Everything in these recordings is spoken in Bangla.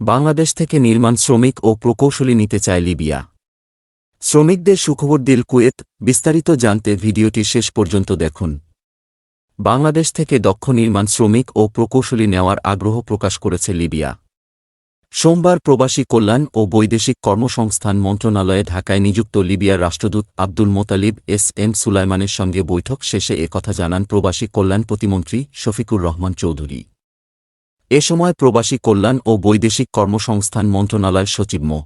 বাংলাদেশ থেকে নির্মাণ শ্রমিক ও প্রকৌশলী নিতে চায় লিবিয়া। শ্রমিকদের সুখবর দিল কুয়েত, বিস্তারিত জানতে ভিডিওটি শেষ পর্যন্ত দেখুন। বাংলাদেশ থেকে দক্ষ নির্মাণ শ্রমিক ও প্রকৌশলী নেওয়ার আগ্রহ প্রকাশ করেছে লিবিয়া। সোমবার প্রবাসী কল্যাণ ও বৈদেশিক কর্মসংস্থান মন্ত্রণালয়ে ঢাকায় নিযুক্ত লিবিয়ার রাষ্ট্রদূত আব্দুল মোতালিব এস এম সুলাইমানের সঙ্গে বৈঠক শেষে একথা জানান প্রবাসী কল্যাণ প্রতিমন্ত্রী শফিকুর রহমান চৌধুরী। এ সময় প্রবাসী কল্যাণ ও বৈদেশিক কর্মসংস্থান মন্ত্রণালয়ের সচিব মো.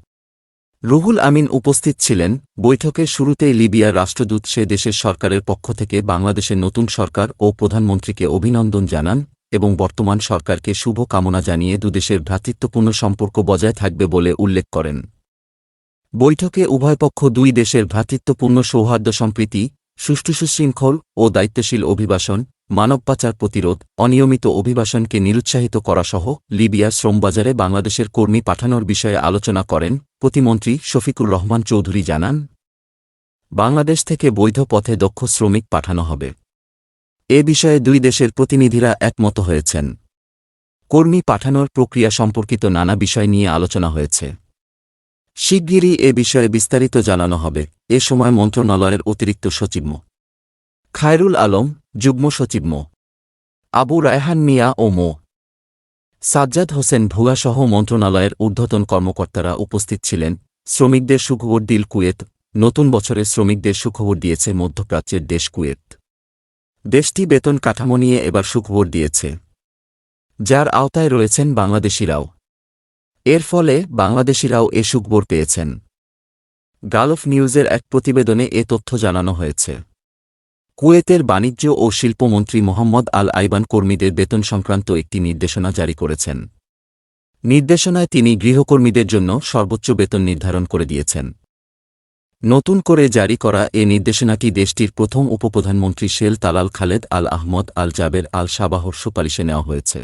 রুহুল আমিন উপস্থিত ছিলেন। বৈঠকের শুরুতেই লিবিয়ার রাষ্ট্রদূত সে দেশের সরকারের পক্ষ থেকে বাংলাদেশের নতুন সরকার ও প্রধানমন্ত্রীকে অভিনন্দন জানান এবং বর্তমান সরকারকে শুভ কামনা জানিয়ে দুদেশের ভ্রাতৃত্বপূর্ণ সম্পর্ক বজায় থাকবে বলে উল্লেখ করেন। বৈঠকে উভয়পক্ষ দুই দেশের ভ্রাতৃত্বপূর্ণ সৌহার্দ্য সম্প্রীতি, সুষ্ঠু সুশৃঙ্খল ও দায়িত্বশীল অভিবাসন মানব পাচার প্রতিরোধ, অনিয়মিত অভিবাসনকে নিরুৎসাহিত করাসহ লিবিয়ার শ্রমবাজারে বাংলাদেশের কর্মী পাঠানোর বিষয়ে আলোচনা করেন প্রতিমন্ত্রী শফিকুর রহমান চৌধুরী জানান। বাংলাদেশ থেকে বৈধ পথে দক্ষ শ্রমিক পাঠানো হবে। এ বিষয়ে দুই দেশের প্রতিনিধিরা একমত হয়েছেন। কর্মী পাঠানোর প্রক্রিয়া সম্পর্কিত নানা বিষয় নিয়ে আলোচনা হয়েছে। শিগগিরই এ বিষয়ে বিস্তারিত জানানো হবে। এ সময় মন্ত্রণালয়ের অতিরিক্ত সচিব খায়রুল আলম যুগ্ম সচিব মো. আবু রায়হান মিয়া ও মো. সাজ্জাদ হোসেন ভুয়াসহ মন্ত্রণালয়ের ঊর্ধ্বতন কর্মকর্তারা উপস্থিত ছিলেন। শ্রমিকদের সুখবর দিল কুয়েত। নতুন বছরে শ্রমিকদের সুখবর দিয়েছে মধ্যপ্রাচ্যের দেশ কুয়েত। দেশটি বেতন কাঠামো নিয়ে এবার সুখবর দিয়েছে। যার আওতায় রয়েছেন বাংলাদেশিরাও। এর ফলে বাংলাদেশিরাও এ সুখবর পেয়েছেন। গালফ নিউজের এক প্রতিবেদনে এ তথ্য জানানো হয়েছে। কুয়েতের বাণিজ্য ও শিল্পমন্ত্রী মোহাম্মদ আল আইবান কর্মীদের বেতন সংক্রান্ত একটি নির্দেশনা জারি করেছেন। নির্দেশনায় তিনি গৃহকর্মীদের জন্য সর্বোচ্চ বেতন নির্ধারণ করে দিয়েছেন। নতুন করে জারি করা এ নির্দেশনাটি দেশটির প্রথম উপপ্রধানমন্ত্রী Sheikh Talal Khaled Al Ahmad Al Jaber Al সাবাহর সুপারিশে নেওয়া হয়েছে।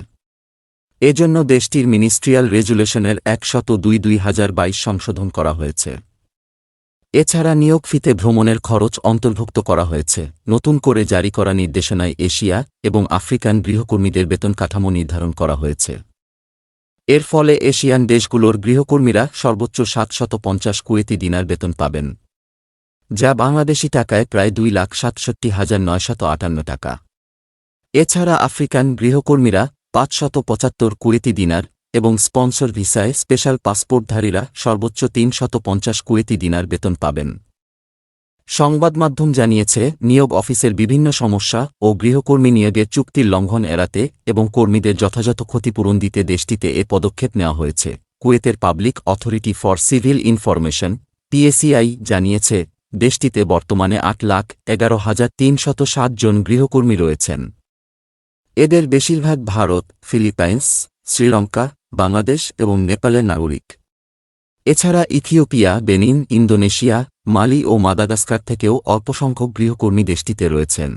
এজন্য দেশটির মিনিস্ট্রিয়াল রেজুলেশনের একশত দুই দুই হাজার বাইশ সংশোধন করা হয়েছে। এছাড়া নিয়োগ ফিতে ভ্রমণের খরচ অন্তর্ভুক্ত করা হয়েছে। নতুন করে জারি করা নির্দেশনায় এশিয়া এবং আফ্রিকান গৃহকর্মীদের বেতন কাঠামো নির্ধারণ করা হয়েছে। এর ফলে এশিয়ান দেশগুলোর গৃহকর্মীরা সর্বোচ্চ সাতশত পঞ্চাশ কুয়েতি দিনার বেতন পাবেন, যা বাংলাদেশি টাকায় প্রায় দুই লাখ সাতষট্টি হাজার নয়শত আটান্ন টাকা। এছাড়া আফ্রিকান গৃহকর্মীরা পাঁচশত পঁচাত্তর কুয়েতি দিনার এবং স্পন্সর ভিসায় স্পেশাল পাসপোর্টধারীরা সর্বোচ্চ তিনশত পঞ্চাশ কুয়েতি দিনার বেতন পাবেন। সংবাদমাধ্যম জানিয়েছে, নিয়োগ অফিসের বিভিন্ন সমস্যা ও গৃহকর্মী নিয়োগের চুক্তির লঙ্ঘন এড়াতে এবং কর্মীদের যথাযথ ক্ষতিপূরণ দিতে দেশটিতে এ পদক্ষেপ নেওয়া হয়েছে, কুয়েতের public authority for civil information, PACI, জানিয়েছে। দেশটিতে বর্তমানে আট লাখ এগারো হাজার তিনশত জন গৃহকর্মী রয়েছেন। এদের বেশিরভাগ ভারত, ফিলিপাইন্স, শ্রীলঙ্কা বাংলাদেশ এবং নেপালের নাগরিক। এছাড়া ইথিওপিয়া, বেনিন, ইন্দোনেশিয়া, মালি ও মাদাগাস্কার থেকেও অল্পসংখ্যক গৃহকর্মী দেশটিতে রয়েছেন।